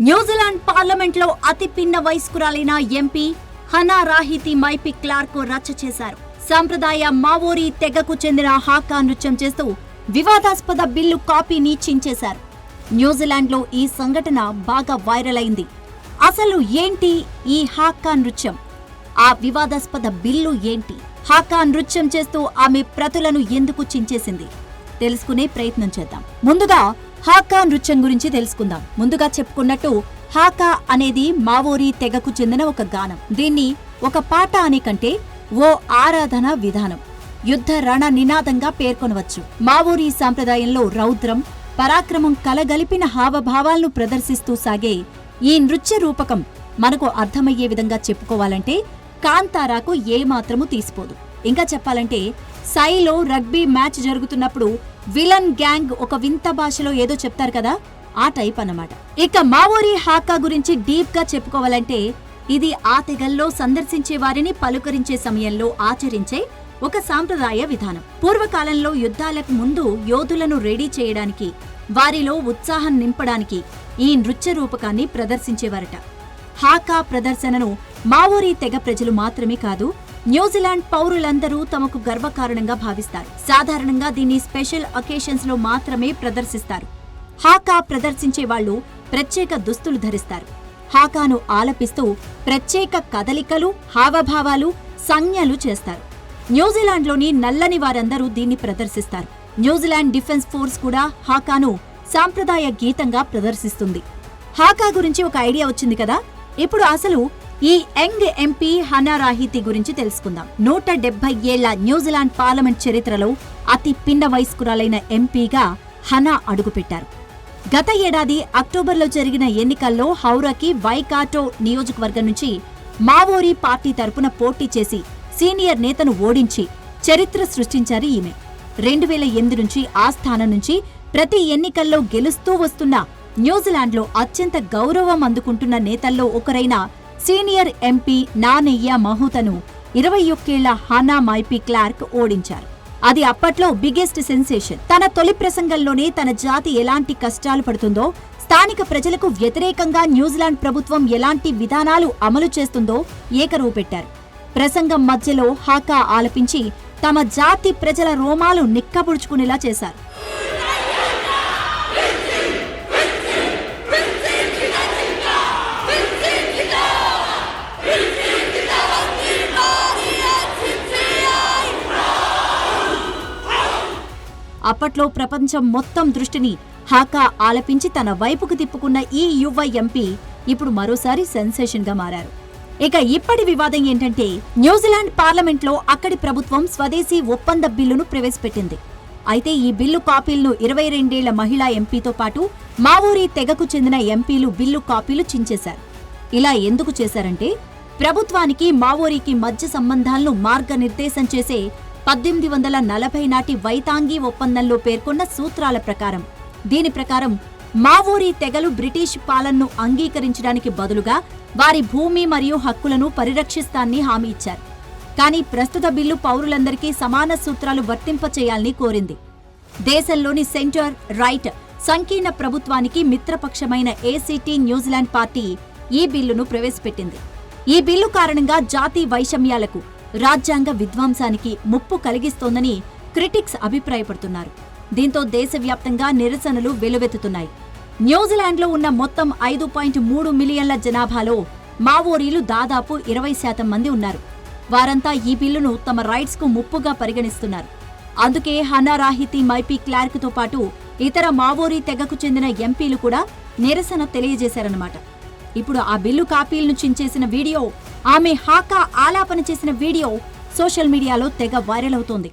New Zealand పార్లమెంట్లో అతి పిన్న వయస్కురాలైన ఎంపీ హనా రాహితి మైపి క్లార్క్ రచ్చ చేశారు. సాంప్రదాయ మావోరీ తెగకు చెందిన హాకా నృత్యం చేస్తూ వివాదాస్పద బిల్లు కాపీని చించేశారు న్యూజిలాండ్లో ఈ సంఘటన బాగా వైరల్ అయింది. అసలు ఏంటి ఈ హాకా నృత్యం? ఆ వివాదాస్పద బిల్లు ఏంటి? హాకా నృత్యం చేస్తూ ఆమె ప్రతులను ఎందుకు చించేసింది? తెలుసుకునే ప్రయత్నం చేద్దాం. ముందుగా హాకా నృత్యం గురించి తెలుసుకుందాం. ముందుగా చెప్పుకున్నట్టు హాకా అనేది మావోరి తెగకు చెందిన ఒక గానం. దీన్ని ఒక పాట అనే కంటే ఓ ఆరాధన విధానం. యుద్ధ రణ నినాదంగా పేర్కొనవచ్చు. మావోరి సాంప్రదాయంలో రౌద్రం పరాక్రమం కలగలిపిన హావభావాలను ప్రదర్శిస్తూ సాగే ఈ నృత్య రూపకం మనకు అర్థమయ్యే విధంగా చెప్పుకోవాలంటే కాంతారాకు ఏమాత్రము తీసిపోదు. ఇంకా చెప్పాలంటే సైలో రగ్బీ మ్యాచ్ జరుగుతున్నప్పుడు విలన్ గ్యాంగ్ ఒక వింత భాషలో ఏదో చెప్తారు కదా ఆ టైప్ అన్నమాట. ఇక మావోరీ హాకా గురించి డీప్గా చెప్పుకోవాలంటే ఇది ఆ తెగల్లో సందర్శించే వారిని పలుకరించే సమయంలో ఆచరించే ఒక సాంప్రదాయ విధానం. పూర్వకాలంలో యుద్ధాలకు ముందు యోధులను రెడీ చేయడానికి వారిలో ఉత్సాహం నింపడానికి ఈ నృత్య రూపకాన్ని ప్రదర్శించేవారట. హాకా ప్రదర్శనను మావోరీ తెగ ప్రజలు మాత్రమే కాదు న్యూజిలాండ్ పౌరులందరూ తమకు గర్వకారణంగా భావిస్తారు. సాధారణంగా దీన్ని స్పెషల్ అకేషన్స్లో మాత్రమే ప్రదర్శిస్తారు. హాకా ప్రదర్శించే వాళ్ళు ప్రత్యేక దుస్తులు ధరిస్తారు. హాకాను ఆలపిస్తూ ప్రత్యేక కదలికలు హావభావాలు సంజ్ఞలు చేస్తారు. న్యూజిలాండ్లోని నల్లని వారందరూ దీన్ని ప్రదర్శిస్తారు. న్యూజిలాండ్ డిఫెన్స్ ఫోర్స్ కూడా హాకాను సాంప్రదాయ గీతంగా ప్రదర్శిస్తుంది. హాకా గురించి ఒక ఐడియా వచ్చింది కదా? ఇప్పుడు అసలు ఈ యంగ్ ఎంపీ హనా రాహితి గురించి తెలుసుకుందాం. నూట డెబ్బై ఏళ్ళ న్యూజిలాండ్ పార్లమెంట్ చరిత్రలో అతి పిన్న వయస్కురాలైన ఎంపీగా హనా అడుగుపెట్టారు. గత ఏడాది అక్టోబర్లో జరిగిన ఎన్నికల్లో హౌరాకి వైకాటో నియోజకవర్గం నుంచి మావోరీ పార్టీ తరపున పోటీ చేసి సీనియర్ నేతను ఓడించి చరిత్ర సృష్టించారు ఈమె. రెండు వేల ఎనిమిది నుంచి ఆ స్థానం నుంచి ప్రతి ఎన్నికల్లో గెలుస్తూ వస్తున్న న్యూజిలాండ్లో అత్యంత గౌరవం అందుకుంటున్న నేతల్లో ఒకరైన సీనియర్ ఎంపీ నానయ్య మహూతను ఇరవై ఒక్కేళ్ళ హానా మైపీ క్లార్క్ ఓడించారు. అది అప్పట్లో బిగ్గెస్ట్ సెన్సేషన్. తన తొలి ప్రసంగంలోనే తన జాతి ఎలాంటి కష్టాలు పడుతుందో స్థానిక ప్రజలకు వ్యతిరేకంగా న్యూజిలాండ్ ప్రభుత్వం ఎలాంటి విధానాలు అమలు చేస్తుందో ఏకరువు పెట్టారు. ప్రసంగం మధ్యలో హాకా ఆలపించి తమ జాతి ప్రజల రోమాలు నిక్కబుడుచుకునేలా చేశారు. అప్పట్లో ప్రపంచం మొత్తం దృష్టిని హాకా ఆలపించి తన వైపుకు తిప్పుకున్న ఈ యువ ఎంపీ ఇప్పుడు మరోసారి సెన్సేషన్గా మారారు. ఇక ఇప్పటి వివాదం ఏంటంటే న్యూజిలాండ్ పార్లమెంట్లో అక్కడి ప్రభుత్వం స్వదేశీ ఒప్పంద బిల్లును ప్రవేశపెట్టింది. అయితే ఈ బిల్లు కాపీలను ఇరవై రెండేళ్ళ మహిళా ఎంపీతో పాటు మావూరి తెగకు చెందిన ఎంపీలు బిల్లు కాపీలు చించేశారు. ఇలా ఎందుకు చేశారంటే ప్రభుత్వానికి మావోరీకి మధ్య సంబంధాలను మార్గనిర్దేశం చేసే పద్దెనిమిది వందల నలభై నాటి వైతాంగి ఒప్పందంలో పేర్కొన్న సూత్రాల ప్రకారం దీని ప్రకారం మావోరీ తెగలు బ్రిటిష్ పాలనను అంగీకరించడానికి బదులుగా వారి భూమి మరియు హక్కులను పరిరక్షిస్తాన్ని హామీ ఇచ్చారు. కానీ ప్రస్తుత బిల్లు పౌరులందరికీ సమాన సూత్రాలు వర్తింపచేయాలని కోరింది. దేశంలోని సెంటర్ రైట్ సంకీర్ణ ప్రభుత్వానికి మిత్రపక్షమైన ఏసీటీ న్యూజిలాండ్ పార్టీ ఈ బిల్లును ప్రవేశపెట్టింది. ఈ బిల్లు కారణంగా జాతి వైషమ్యాలకు రాజ్యాంగ విధ్వంసానికి ముప్పు కలిగిస్తోందని క్రిటిక్స్ అభిప్రాయపడుతున్నారు. దీంతో దేశవ్యాప్తంగా నిరసనలు వెలువెత్తుతున్నాయి. న్యూజిలాండ్లో ఉన్న మొత్తం ఐదు పాయింట్ మూడు మిలియన్ల జనాభాలో మావోరీలు దాదాపు ఇరవై శాతం మంది ఉన్నారు. వారంతా ఈ బిల్లును తమ రైట్స్కు ముప్పుగా పరిగణిస్తున్నారు. అందుకే హనారాహితి మైపీ క్లార్క్తో పాటు ఇతర మావోరీ తెగకు చెందిన ఎంపీలు కూడా నిరసన తెలియజేశారన్నమాట. ఇప్పుడు ఆ బిల్లు కాపీలను చించేసిన వీడియో ఆమె హాకా ఆలాపన చేసిన వీడియో సోషల్ మీడియాలో తెగ వైరల్ అవుతోంది.